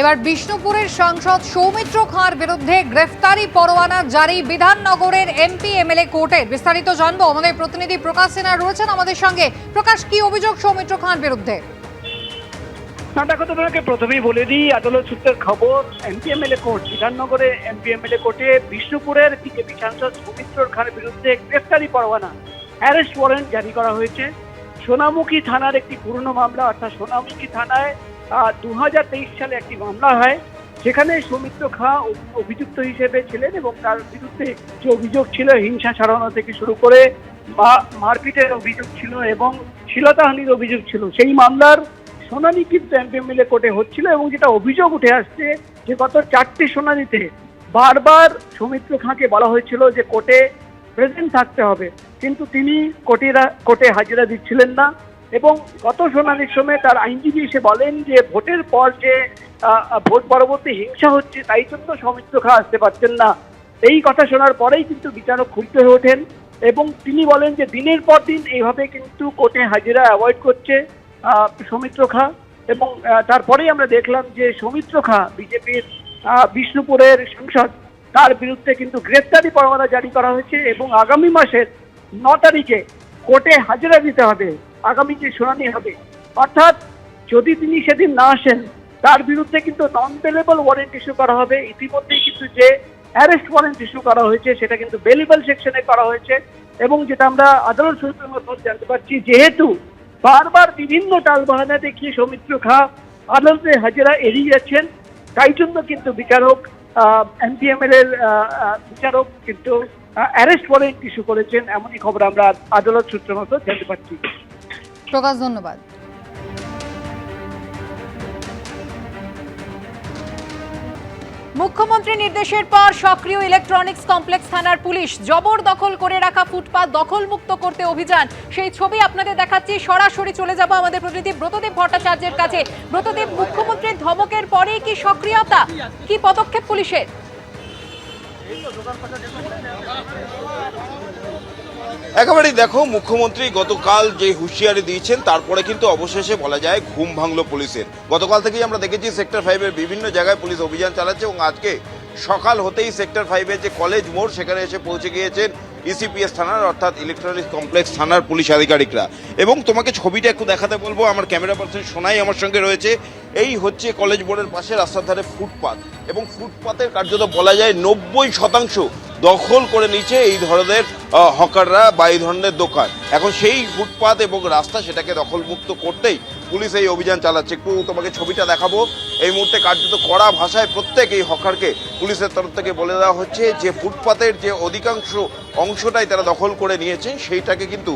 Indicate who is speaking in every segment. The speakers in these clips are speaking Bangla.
Speaker 1: এবার বিষ্ণুপুরের সাংসদ সৌমিত্র খাঁর বিরুদ্ধে গ্রেফতারি পরোয়ানা জারি বিধাননগরের এমপি এমএলএ কোর্টের বিস্তারিত জানব আমাদের প্রতিনিধি প্রকাশ সিনহা রয়েছেন আমাদের সঙ্গে। প্রকাশ, কি অভিযোগ সৌমিত্র খাঁর বিরুদ্ধে?
Speaker 2: না, দেখো, তোমাকে প্রথমেই বলে দিই আদালত সূত্রের খবর এমপিএমএলএ কোর্ট, বিধাননগরে এমপিএমএলএ কোর্টে বিষ্ণুপুরের বিজেপি সাংসদ সুমিত্র খানের বিরুদ্ধে গ্রেফতারি পরোয়ানা অ্যারেস্ট ওয়ারেন্ট জারি করা হয়েছে। সোনামুখী থানার একটি পুরনো মামলা, অর্থাৎ সোনামুখী থানায় দুই হাজার তেইশ সালে একটি মামলা হয়। সেখানে সৌমিত্র খাঁ অভিযুক্ত হিসেবে ছিলেন এবং তার বিরুদ্ধে যে অভিযোগ ছিল, হিংসা ছড়ানো থেকে শুরু করে মারপিটের অভিযোগ ছিল এবং শ্লীলতাহানির অভিযোগ ছিল। সেই মামলার শুনানি কিন্তু এমপিএমএলএ কোর্টে হচ্ছিল এবং যেটা অভিযোগ উঠে আসছে যে গত চারটি শুনানিতে বারবার সৌমিত্র খাঁকে বলা হয়েছিল যে কোর্টে প্রেজেন্ট থাকতে হবে। কিন্তু তিনি কোর্টে কোর্টে হাজিরা দিচ্ছিলেন না। এবং গত শুনানির সময় তার আইনজীবী এসে বলেন যে ভোটের পর যে ভোট পরবর্তী হিংসা হচ্ছে, তাই জন্য সৌমিত্র খাঁ আসতে পারছেন না। এই কথা শোনার পরেই কিন্তু বিচারক ক্ষুব্ধ হয়ে ওঠেন এবং তিনি বলেন যে দিনের পর দিন এইভাবে কিন্তু কোর্টে হাজিরা অ্যাভয়েড করছে সৌমিত্র খাঁ এবং তারপরেই আমরা দেখলাম যে সৌমিত্র খাঁ বিজেপির বিষ্ণুপুরের সাংসদ, তার বিরুদ্ধে কিন্তু গ্রেপ্তারি পরোয়ানা জারি করা হয়েছে এবং আগামী মাসের ন তারিখে কোর্টে হাজিরা দিতে হবে, আগামী যে শুনানি হবে। অর্থাৎ যদি তিনি সেদিন না আসেন, তার বিরুদ্ধে কিন্তু নন বেলেবল ওয়ারেন্ট ইস্যু করা হবে। ইতিমধ্যেই কিন্তু যে অ্যারেস্ট ওয়ারেন্ট ইস্যু করা হয়েছে, সেটা কিন্তু বেলেবল সেকশনে করা হয়েছে। এবং যেটা আমরা আদালত সূত্রের মারফত জানতে পারছি, যেহেতু বারবার বিভিন্ন টালবাহানা দেখিয়ে সৌমিত্র খাঁ আদালতে হাজিরা এড়িয়ে যাচ্ছেন, তাই জন্য কিন্তু বিচারক এমপিএমএল এর বিচারক কিন্তু অ্যারেস্ট ওয়ারেন্ট ইস্যু করেছেন এমনই খবর আমরা আদালত সূত্র মারফত জানতে পারছি।
Speaker 1: প্রকাশ ধন্যবাদ। মুখ্যমন্ত্রী নির্দেশের পর সক্রিয় ইলেকট্রনিক্স কমপ্লেক্স থানার পুলিশ জবরদখল করে রাখা ফুটপাত দখলমুক্ত করতে অভিযান। সেই ছবি আপনাদের দেখাচ্ছি। সরাসরি চলে যাব আমাদের প্রতিনিধি ব্রতদেব ভট্টাচার্যের কাছে। ব্রতদেব মুখ্যমন্ত্রীর ধমকের পরেই কি সক্রিয়তা? কি পদক্ষেপ পুলিশের?
Speaker 3: একেবারেই দেখো, মুখ্যমন্ত্রী গতকাল যে হুঁশিয়ারি দিয়েছেন, তারপরে কিন্তু অবশেষে বলা যায় ঘুম ভাঙলো পুলিশের। গতকাল থেকেই আমরা দেখেছি সেক্টর ফাইভের বিভিন্ন জায়গায় পুলিশ অভিযান চালাচ্ছে এবং আজকে সকাল হতেই সেক্টর ফাইভের যে কলেজ মোড়, সেখানে এসে পৌঁছে গিয়েছেন ইসিপিএস থানার, অর্থাৎ ইলেকট্রনিক্স কমপ্লেক্স থানার পুলিশ আধিকারিকরা। এবং তোমাকে ছবিটা একটু দেখাতে বলব, আমার ক্যামেরা পার্সন সোনাই আমার সঙ্গে রয়েছে। এই হচ্ছে কলেজ বোর্ডের পাশে রাস্তার ধারে ফুটপাত। এবং ফুটপাতের কার্যত বলা যায় নব্বই শতাংশ দখল করে নিচ্ছে এই ধরনের হকাররা বা এই ধরনের দোকান। এখন সেই ফুটপাত এবং রাস্তা সেটাকে দখলমুক্ত করতেই পুলিশ এই অভিযান চালাচ্ছে। একটু তোমাকে ছবিটা দেখাবো। এই মুহূর্তে কার্যত কড়া ভাষায় প্রত্যেক এই হকারকে পুলিশের তরফ থেকে বলে দেওয়া হচ্ছে যে, ফুটপাতের যে অধিকাংশ অংশটাই তারা দখল করে নিয়েছেন সেইটাকে কিন্তু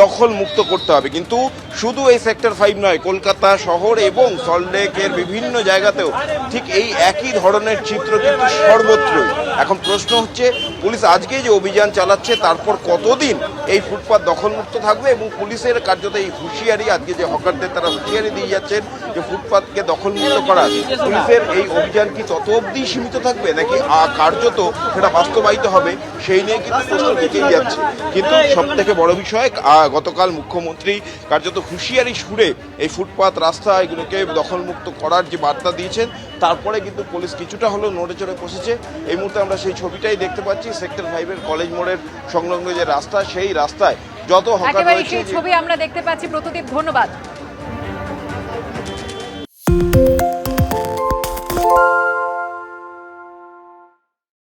Speaker 3: দখল মুক্ত করতে হবে। কিন্তু শুধু এই সেক্টর ফাইভ নয়, কলকাতা শহর এবং সল্টলেকের বিভিন্ন জায়গাতেও ঠিক এই একই ধরনের চিত্র কিন্তু সর্বত্রই। এখন প্রশ্ন হচ্ছে, পুলিশ আজকে যে অভিযান চালাচ্ছে, তারপর কতদিন এই ফুটপাত দখলমুক্ত থাকবে এবং পুলিশের কার্যত এই হুঁশিয়ারি আজকে যে হকারদের তারা হুঁশিয়ারি দিয়ে যাচ্ছেন যে ফুটপাতকে দখলমুক্ত করা, পুলিশের এই অভিযান কি তত অবধি সীমিত থাকবে নাকি কার্যত সেটা বাস্তবায়িত হবে? সেই নিয়ে কিন্তু প্রশ্ন থেকেই যাচ্ছে। কিন্তু সব থেকে বড় বিষয় গতকাল মুখ্যমন্ত্রী কার্যত হুঁশিয়ারি সুরে এই ফুটপাত রাস্তা এগুলোকে দখলমুক্ত করার যে বার্তা দিয়েছেন তারপরে কিন্তু পুলিশ কিছুটা হলেও নড়ে চড়ে বসেছে। এই মুহূর্তে আমরা সেই ছবিটাই দেখতে পাচ্ছি সেক্টর ফাইভের কলেজ মোড়ের সংলগ্ন যে রাস্তা সেই রাস্তায় যত হকার রয়েছে
Speaker 1: ছবি আমরা দেখতে পাচ্ছি। প্রতিদীপ ধন্যবাদ।